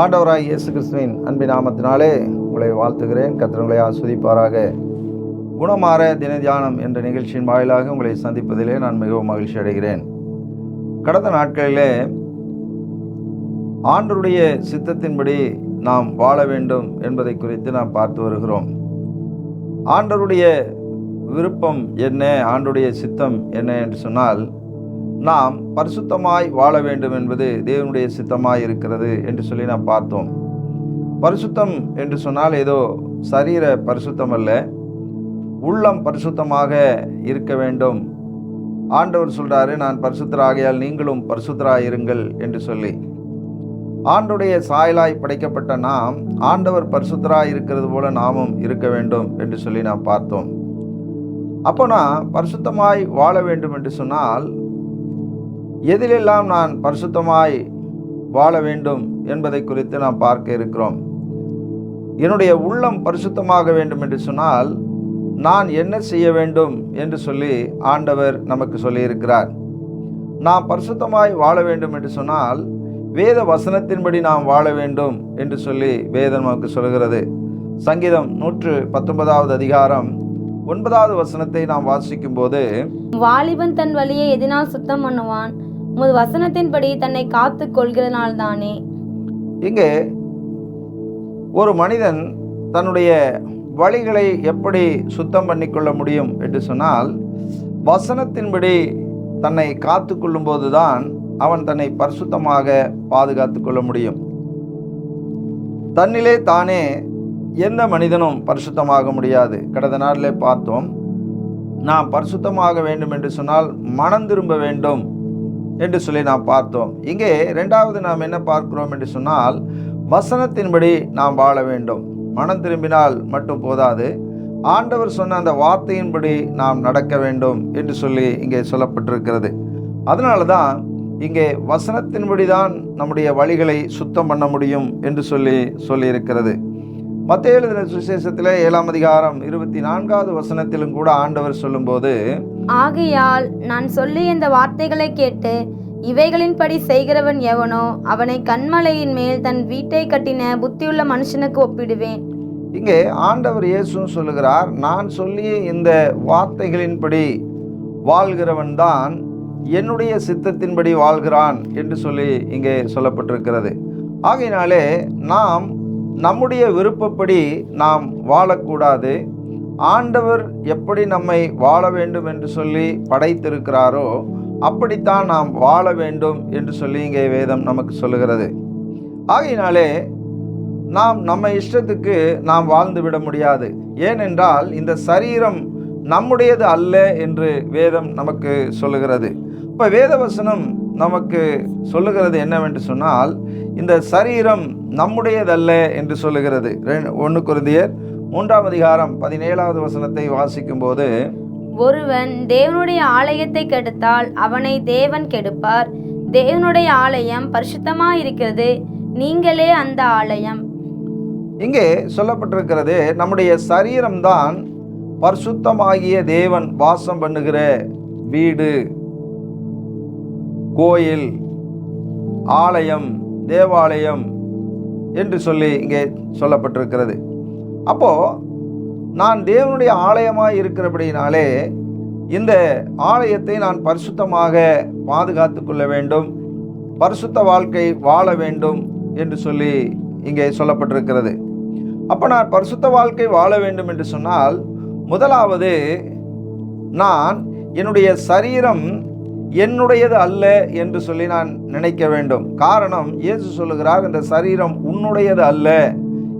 ஆண்டவராய் இயேசு கிறிஸ்துவின் அன்பின் நாமத்தினாலே உங்களை வாழ்த்துகிறேன். கத்திரங்களை ஆஸ்வதிப்பாராக. குணமாற தின தியானம் என்ற நிகழ்ச்சியின் வாயிலாக உங்களை சந்திப்பதிலே நான் மிகவும் மகிழ்ச்சி அடைகிறேன். கடந்த நாட்களிலே ஆண்டருடைய சித்தத்தின்படி நாம் வாழ வேண்டும் என்பதை குறித்து நாம் பார்த்து வருகிறோம். ஆண்டருடைய விருப்பம் என்ன? ஆண்டுடைய சித்தம் என்ன என்று சொன்னால் நாம் பரிசுத்தமாய் வாழ வேண்டும் என்பது தேவனுடைய சித்தமாய் இருக்கிறது என்று சொல்லி நாம் பார்த்தோம். பரிசுத்தம் என்று சொன்னால் ஏதோ சரீர பரிசுத்தம் அல்ல உள்ளம் பரிசுத்தமாக இருக்க வேண்டும். ஆண்டவர் சொல்றாரு நான் பரிசுத்தராகையால் நீங்களும் பரிசுத்தராய் இருங்கள் என்று சொல்லி. ஆண்டுடைய சாயலாய் படைக்கப்பட்ட நாம் ஆண்டவர் பரிசுத்தராய் இருக்கிறது போல நாமும் இருக்க வேண்டும் என்று சொல்லி நாம் பார்த்தோம். அப்போ நான் பரிசுத்தமாய் வாழ வேண்டும் என்று சொன்னால் எதிலெல்லாம் நான் பரிசுத்தமாய் வாழ வேண்டும் என்பதை குறித்து நாம் பார்க்க இருக்கிறோம். என்னுடைய உள்ளம் பரிசுத்தமாக வேண்டும் என்று சொன்னால் நான் என்ன செய்ய வேண்டும் என்று சொல்லி ஆண்டவர் நமக்கு சொல்லியிருக்கிறார். நாம் பரிசுத்தமாய் வாழ வேண்டும் என்று சொன்னால் வேத வசனத்தின்படி நாம் வாழ வேண்டும் என்று சொல்லி வேதம் நமக்கு சொல்கிறது சங்கீதம் நூற்று பத்தொன்பதாவது அதிகாரம் ஒன்பதாவது வசனத்தை நாம் வாசிக்கும் போது வாலிபன் தன் வழியை எதினால் சுத்தம் பண்ணுவான். உமது வசனத்தின்படி தன்னை காத்து கொள்கிறனால்தானே? இங்கே ஒரு மனிதன் தன்னுடைய வழிகளை எப்படி சுத்தம் பண்ணிக்கொள்ள முடியும் என்று சொன்னால் வசனத்தின்படி தன்னை காத்து கொள்ளும்போது தான் அவன் தன்னை பரிசுத்தமாக பாதுகாத்து கொள்ள முடியும். தன்னிலே தானே எந்த மனிதனும் பரிசுத்தமாக முடியாது. கடந்த நாளிலே பார்த்தோம் நாம் பரிசுத்தமாக வேண்டும் என்று சொன்னால் மனம் திரும்ப வேண்டும். என்று சொல்லி நாம் பார்த்தோம். இங்கே ரெண்டாவது நாம் என்ன பார்க்கிறோம் என்று சொன்னால் வசனத்தின்படி நாம் வாழ வேண்டும். மனம் திரும்பினால் மட்டும் போதாது. ஆண்டவர் சொன்ன அந்த வார்த்தையின்படி நாம் நடக்க வேண்டும் என்று சொல்லி இங்கே சொல்லப்பட்டிருக்கிறது. அதனால தான் இங்கே வசனத்தின்படி தான் நம்முடைய வழிகளை சுத்தம் பண்ண முடியும் என்று சொல்லி சொல்லியிருக்கிறது. மத்திய எழுதின சுவிசேஷத்தில் ஏழாம் அதிகாரம் இருபத்தி நான்காவது வசனத்திலும் கூட ஆண்டவர் சொல்லும்போது ஆகையால் நான் சொல்லி இந்த வார்த்தைகளை கேட்டு இவைகளின்படி செய்கிறவன் எவனோ அவனை கண்மலையின் மேல் தன் வீட்டை கட்டின புத்தியுள்ள மனுஷனுக்கு ஒப்பிடுவேன். இங்கே ஆண்டவர் இயேசுன்னு சொல்லுகிறார் நான் சொல்லிய இந்த வார்த்தைகளின்படி வாழ்கிறவன் தான் என்னுடைய சித்தத்தின்படி வாழ்கிறான் என்று சொல்லி இங்கே சொல்லப்பட்டிருக்கிறது. ஆகையினாலே நாம் நம்முடைய விருப்பப்படி நாம் வாழக்கூடாது. ஆண்டவர் எப்படி நம்மை வாழ வேண்டும் என்று சொல்லி படைத்திருக்கிறாரோ அப்படித்தான் நாம் வாழ வேண்டும் என்று சொல்லி இங்கே வேதம் நமக்கு சொல்லுகிறது. ஆகையினாலே நாம் நம்ம இஷ்டத்துக்கு நாம் வாழ்ந்து விட முடியாது. ஏனென்றால் இந்த சரீரம் நம்முடையது அல்ல என்று வேதம் நமக்கு சொல்லுகிறது. இப்போ வேதவசனம் நமக்கு சொல்லுகிறது என்னவென்று சொன்னால் இந்த சரீரம் நம்முடையதல்ல என்று சொல்லுகிறது. ஒன்று குருந்தியர் மூன்றாம் அதிகாரம் பதினேழாவது வசனத்தை வாசிக்கும்போது ஒருவன் தேவனுடைய ஆலயத்தை கெடுத்தால் அவனை தேவன் கெடுப்பார். தேவனுடைய ஆலயம் பரிசுத்தமாயிருக்கிறது. நீங்களே அந்த ஆலயம். இங்கே சொல்லப்பட்டிருக்கிறது நம்முடைய சரீரம்தான் பரிசுத்தமாகிய தேவன் வாசம் பண்ணுகிற வீடு கோயில் ஆலயம் தேவாலயம் என்று சொல்லி இங்கே சொல்லப்பட்டிருக்கிறது. அப்போ நான் தேவனுடைய ஆலயமாக இருக்கிறபடினாலே இந்த ஆலயத்தை நான் பரிசுத்தமாக பாதுகாத்து கொள்ள வேண்டும் பரிசுத்த வாழ்க்கை வாழ வேண்டும் என்று சொல்லி இங்கே சொல்லப்பட்டிருக்கிறது. அப்போ நான் பரிசுத்த வாழ்க்கை வாழ வேண்டும் என்று சொன்னால் முதலாவது நான் என்னுடைய சரீரம் என்னுடையது அல்ல என்று சொல்லி நான் நினைக்க வேண்டும். காரணம் இயேசு சொல்லுகிறார் இந்த சரீரம் உன்னுடையது அல்ல.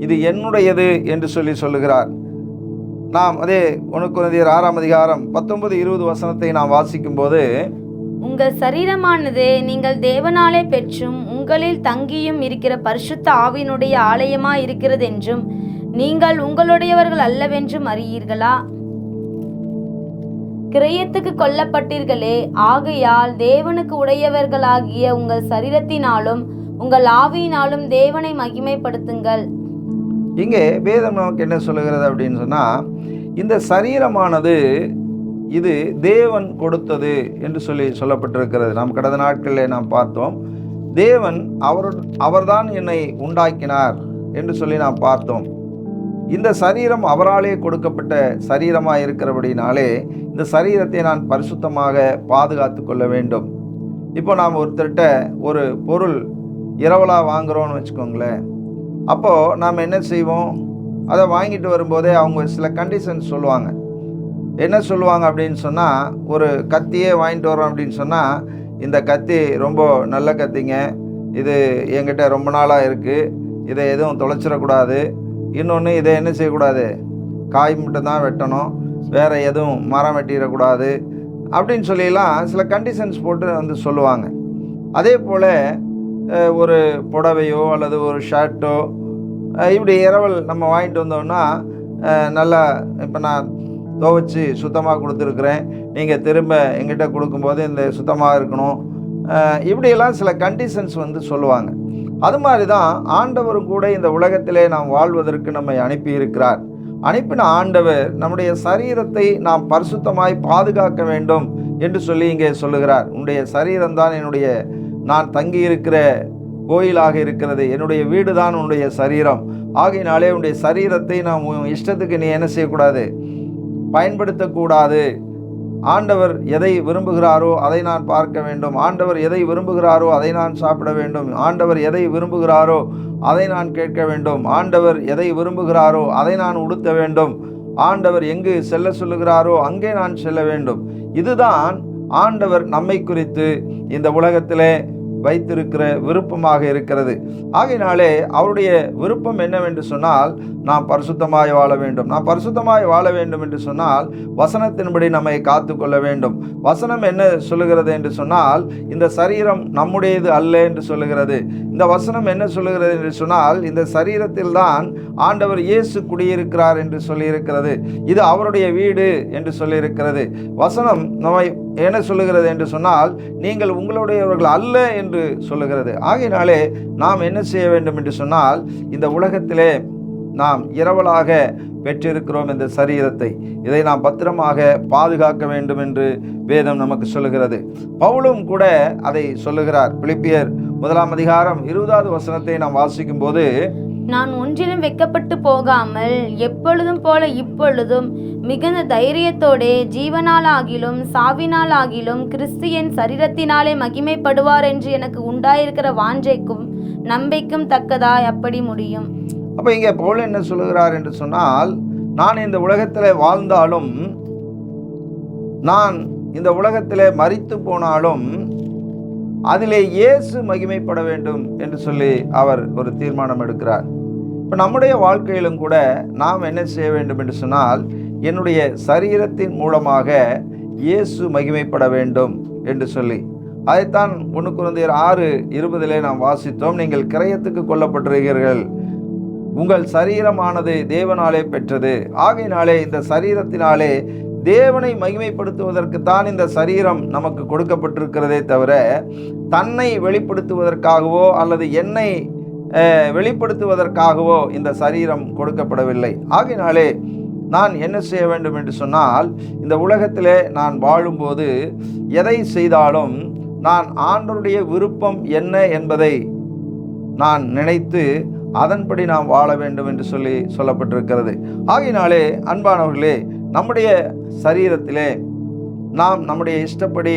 இது என்னுடையது என்று சொல்லி சொல்லுகிறார். நாம் அதே உனக்குனதியர் ஆறாம் அதிகாரம் பத்தொன்பது இருபது வசனத்தை நாம் வாசிக்கும் போது உங்கள் சரீரமானது நீங்கள் தேவனாலே பெற்றும் உங்களில் தங்கியும் இருக்கிற பரிசுத்த ஆவியினுடைய ஆலயமா இருக்கிறது என்றும் நீங்கள் உங்களுடையவர்கள் அல்லவென்றும் அறியீர்களா? கிரயத்துக்கு கொல்லப்பட்டீர்களே ஆகையால் தேவனுக்கு உடையவர்களாகிய உங்கள் சரீரத்தினாலும் உங்கள் ஆவியினாலும் தேவனை மகிமைப்படுத்துங்கள். இங்கே வேதம் நமக்கு என்ன சொல்லுகிறது அப்படின்னு சொன்னால் இந்த சரீரமானது இது தேவன் கொடுத்தது என்று சொல்லி சொல்லப்பட்டிருக்கிறது. நாம் கடந்த நாட்களில் நாம் பார்த்தோம் தேவன் அவர் அவர்தான் என்னை உண்டாக்கினார் என்று சொல்லி நாம் பார்த்தோம். இந்த சரீரம் அவராலே கொடுக்கப்பட்ட சரீரமாக இருக்கிறபடினாலே இந்த சரீரத்தை நான் பரிசுத்தமாக பாதுகாத்து கொள்ள வேண்டும். இப்போ நாம் ஒருத்தர்கிட்ட ஒரு பொருள் இரவலாக வாங்குகிறோன்னு வச்சுக்கோங்களேன். அப்போது நாம் என்ன செய்வோம்? அதை வாங்கிட்டு வரும்போதே அவங்க சில கண்டிஷன்ஸ் சொல்லுவாங்க. என்ன சொல்லுவாங்க அப்படின்னு சொன்னால் ஒரு கத்தியே வாங்கிட்டு வரோம் அப்படின்னு சொன்னால் இந்த கத்தி ரொம்ப நல்ல கத்திங்க. இது என்கிட்ட ரொம்ப நாளாக இருக்குது இதை எதுவும் தொலைச்சிடக்கூடாது. இன்னொன்று இதை என்ன செய்யக்கூடாது? காய் மட்டும் தான் வெட்டணும். வேறு எதுவும் மரம் வெட்டிடக்கூடாது. அப்படின்னு சொல்லிலாம் சில கண்டிஷன்ஸ் போட்டு வந்து சொல்லுவாங்க. அதே போல் ஒரு புடவையோ அல்லது ஒரு ஷர்ட்டோ இப்படி இரவல் நம்ம வாங்கிட்டு வந்தோம்னா நல்லா இப்போ நான் துவைச்சி சுத்தமாக கொடுத்துருக்குறேன். நீங்கள் திரும்ப எங்கிட்ட கொடுக்கும்போது இந்த சுத்தமாக இருக்கணும். இப்படியெல்லாம் சில கண்டிஷன்ஸ் வந்து சொல்லுவாங்க. அது மாதிரி தான் ஆண்டவரும் கூட இந்த உலகத்திலே நாம் வாழ்வதற்கு நம்மை அனுப்பி இருக்கிறார் அனுப்பின ஆண்டவர் நம்முடைய சரீரத்தை நாம் பரிசுத்தமாய் பாதுகாக்க வேண்டும் என்று சொல்லி இங்கே சொல்லுகிறார். உன்னுடைய சரீரம்தான் என்னுடைய நான் தங்கியிருக்கிற கோயிலாக இருக்கிறது. என்னுடைய வீடு தான் உன்னுடைய சரீரம். ஆகையினாலே உன்னுடைய சரீரத்தை நாம் இஷ்டத்துக்கு நீ என்ன செய்யக்கூடாது? பயன்படுத்தக்கூடாது. ஆண்டவர் எதை விரும்புகிறாரோ அதை நான் பார்க்க வேண்டும். ஆண்டவர் எதை விரும்புகிறாரோ அதை நான் சாப்பிட வேண்டும். ஆண்டவர் எதை விரும்புகிறாரோ அதை நான் கேட்க வேண்டும். ஆண்டவர் எதை விரும்புகிறாரோ அதை நான் உடுத்த வேண்டும். ஆண்டவர் எங்கு செல்ல சொல்லுகிறாரோ அங்கே நான் செல்ல வேண்டும். இதுதான் ஆண்டவர் நம்மை குறித்து இந்த உலகத்திலே வைத்திருக்கிற விருப்பமாக இருக்கிறது. ஆகையினாலே அவருடைய விருப்பம் என்னவென்று சொன்னால் நாம் பரிசுத்தமாய் வாழ வேண்டும். நாம் பரிசுத்தமாய் வாழ வேண்டும் என்று சொன்னால் வசனத்தின்படி நம்மை காத்து கொள்ள வேண்டும். வசனம் என்ன சொல்லுகிறது என்று சொன்னால் இந்த சரீரம் நம்முடையது அல்ல என்று சொல்லுகிறது. இந்த வசனம் என்ன சொல்லுகிறது என்று சொன்னால் இந்த சரீரத்தில் தான் ஆண்டவர் இயேசு குடியிருக்கிறார் என்று சொல்லியிருக்கிறது. இது அவருடைய வீடு என்று சொல்லியிருக்கிறது. வசனம் நம்மை என்ன சொல்லுகிறது என்று சொன்னால் நீங்கள் உங்களுடையவர்கள் அல்ல என்று சொல்லுகிறது. ஆகையினாலே நாம் என்ன செய்ய வேண்டும் என்று சொன்னால் இந்த உலகத்திலே நாம் இரவலாக பெற்றிருக்கிறோம் இந்த சரீரத்தை. இதை நாம் பத்திரமாக பாதுகாக்க வேண்டும் என்று வேதம் நமக்கு சொல்லுகிறது. பவுலும் கூட அதை சொல்லுகிறார். பிலிப்பியர் முதலாம் அதிகாரம் இருபதாவது வசனத்தை நாம் வாசிக்கும் போது நான் ஒன்றிலும் வெட்கப்பட்டு போகாமல் எப்பொழுதும் போல இப்பொழுதும் மிகுந்த தைரியத்தோடே ஜீவனாலாகிலும் சாவினாலாகிலும் கிறிஸ்தியன் சரீரத்தினாலே மகிமைப்படுவார் என்று எனக்கு உண்டாயிருக்கிற வாஞ்சைக்கும் நம்பிக்கும் தக்கதாய் அப்படி முடியும். அப்போ இங்கே பவுல் என்ன சொல்லுகிறார் என்று சொன்னால் நான் இந்த உலகத்தில் வாழ்ந்தாலும் நான் இந்த உலகத்தில் மறித்து போனாலும் அதிலே இயேசு மகிமைப்பட வேண்டும் என்று சொல்லி அவர் ஒரு தீர்மானம் எடுக்கிறார். இப்போ நம்முடைய வாழ்க்கையிலும் கூட நாம் என்ன செய்ய வேண்டும் என்று சொன்னால் என்னுடைய சரீரத்தின் மூலமாக இயேசு மகிமைப்பட வேண்டும் என்று சொல்லி. அதைத்தான் ஒன்று குழந்தையர் ஆறு இருபதிலே நாம் வாசித்தோம். நீங்கள் கிரயத்துக்கு கொல்லப்பட்டிருக்கிறீர்கள். உங்கள் சரீரமானது தேவனாலே பெற்றது. ஆகையினாலே இந்த சரீரத்தினாலே தேவனை மகிமைப்படுத்துவதற்கு தான் இந்த சரீரம் நமக்கு கொடுக்கப்பட்டிருக்கிறதே தவிர தன்னை வெளிப்படுத்துவதற்காகவோ அல்லது என்னை வெளிப்படுத்துவதற்காகவோ இந்த சரீரம் கொடுக்கப்படவில்லை. ஆகினாலே நான் என்ன செய்ய வேண்டும் என்று சொன்னால் இந்த உலகத்திலே நான் வாழும்போது எதை செய்தாலும் நான் ஆண்டருடைய விருப்பம் என்ன என்பதை நான் நினைத்து அதன்படி நாம் வாழ வேண்டும் என்று சொல்லி சொல்லப்பட்டிருக்கிறது. ஆகினாலே அன்பானவர்களே நம்முடைய சரீரத்திலே நாம் நம்முடைய இஷ்டப்படி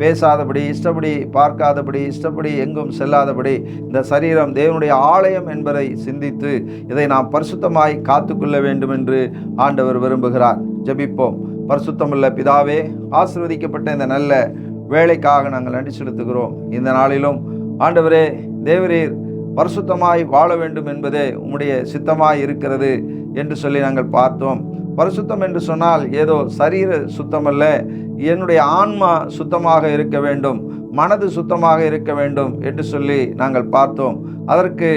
பேசாதபடி இஷ்டப்படி பார்க்காதபடி இஷ்டப்படி எங்கும் செல்லாதபடி இந்த சரீரம் தேவனுடைய ஆலயம் என்பதை சிந்தித்து இதை நாம் பரிசுத்தமாய் காத்துக்கொள்ள வேண்டும் என்று ஆண்டவர் விரும்புகிறார். ஜபிப்போம். பரிசுத்தமுள்ள பிதாவே ஆசிர்வதிக்கப்பட்ட இந்த நல்ல வேலைக்காக நாங்கள் நன்றி செலுத்துகிறோம் இந்த நாளிலும் ஆண்டவரே தேவரீர் பரிசுத்தமாய் வாழ வேண்டும் என்பதே உம்முடைய சித்தமாய் இருக்கிறது என்று சொல்லி நாங்கள் பார்த்தோம். பரிசுத்தம் என்று சொன்னால் ஏதோ சரீர சுத்தமல்ல என்னுடைய ஆன்மா சுத்தமாக இருக்க வேண்டும் மனது சுத்தமாக இருக்க வேண்டும் என்று சொல்லி நாங்கள் பார்த்தோம். அதற்கு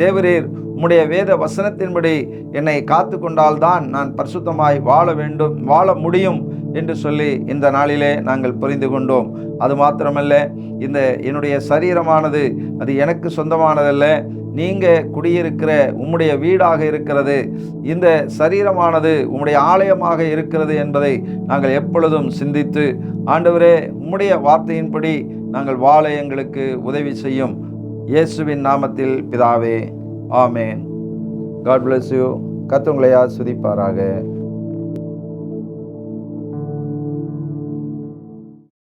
தேவரீர் உம்முடைய வேத வசனத்தின்படி என்னை காத்து கொண்டால்தான் நான் பரிசுத்தமாய் வாழ வேண்டும் வாழ முடியும் என்று சொல்லி இந்த நாளிலே நாங்கள் புரிந்து கொண்டோம். அது மாத்திரமல்ல இந்த என்னுடைய சரீரமானது அது எனக்கு சொந்தமானதல்ல நீங்கள் குடியிருக்கிற உம்முடைய வீடாக இருக்கிறது இந்த சரீரமானது உம்முடைய ஆலயமாக இருக்கிறது என்பதை நாங்கள் எப்பொழுதும் சிந்தித்து ஆண்டவரே உம்முடைய வார்த்தையின்படி நாங்கள் வாழ எங்களுக்கு உதவி செய்யும். இயேசுவின் நாமத்தில் பிதாவே ஆமேன். காட் பிளஸ் யூ கத்துங்களையா சுதிப்பாராக